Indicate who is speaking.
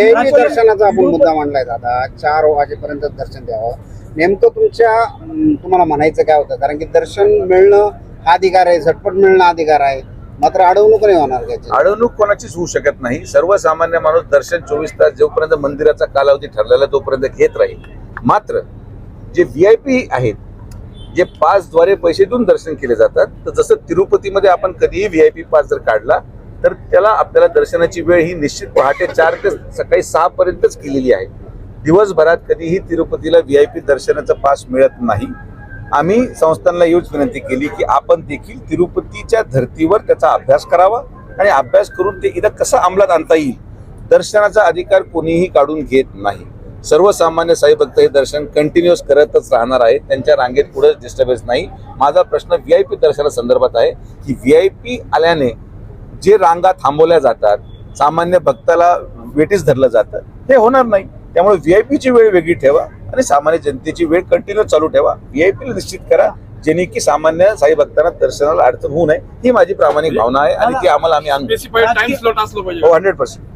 Speaker 1: देवी दर्शनाचा आपण मुद्दा मांडलाय दादा. चार वाजेपर्यंत दर्शन द्यावं. नेमकं तुमच्या तुम्हाला म्हणायचं काय होतं? कारण की दर्शन मिळणं हा अधिकार आहे झटपट मिळणं अधिकार आहे. मात्र अडवणूक नाही होणार त्याची.
Speaker 2: अडवणूक कोणाचीच होऊ शकत नाही. सर्वसामान्य माणूस दर्शन चोवीस तास जोपर्यंत मंदिराचा कालावधी ठरलेला तोपर्यंत घेत राहील. मात्र जे व्ही आय पी आहेत जे पासद्वारे पैसे देऊन दर्शन केले जातात तर जसं तिरुपतीमध्ये आपण कधीही व्ही आय पी पास जर काढला तर त्याला आपल्याला दर्शनाची वेळ ही निश्चित पहाटे चार ते सकाळी सहा पर्यंतच केलेली आहे. दिवसभरात कधीही तिरुपतीला व्ही आय पी दर्शनाचा पास मिळत नाही. आम्ही संस्थांना एवढीच विनंती केली की आपण देखील तिरुपतीच्या धर्तीवर त्याचा अभ्यास करावा आणि अभ्यास करून ते इथं कसं अंमलात आणता येईल दर्शनाचा अधिकार कोणीही काढून घेत नाही. सर्वसामान्य साईभक्त हे दर्शन कंटिन्युअस करतच राहणार आहेत. त्यांच्या रांगेत पुढे डिस्टर्बन्स नाही. माझा प्रश्न व्ही आय पी दर्शनासंदर्भात आहे की व्ही आय पी आल्याने जे रांगा थांबवल्या जातात सामान्य भक्ताला वेटीस धरलं जातं हे होणार नाही. त्यामुळे व्ही आय पीची वेळ वेगळी ठेवा आणि सामान्य जनतेची वेळ कंटिन्यू चालू ठेवा. व्ही आय पीला निश्चित करा जेणे की सामान्य साई भक्तांना दर्शनाला अडचण होऊ नये. ही माझी प्रामाणिक भावना आहे आणि ती आम्हाला आम्ही आणतो
Speaker 3: स्पेसिफाईड टाइम स्लॉट असलं पाहिजे.
Speaker 2: Hundred percent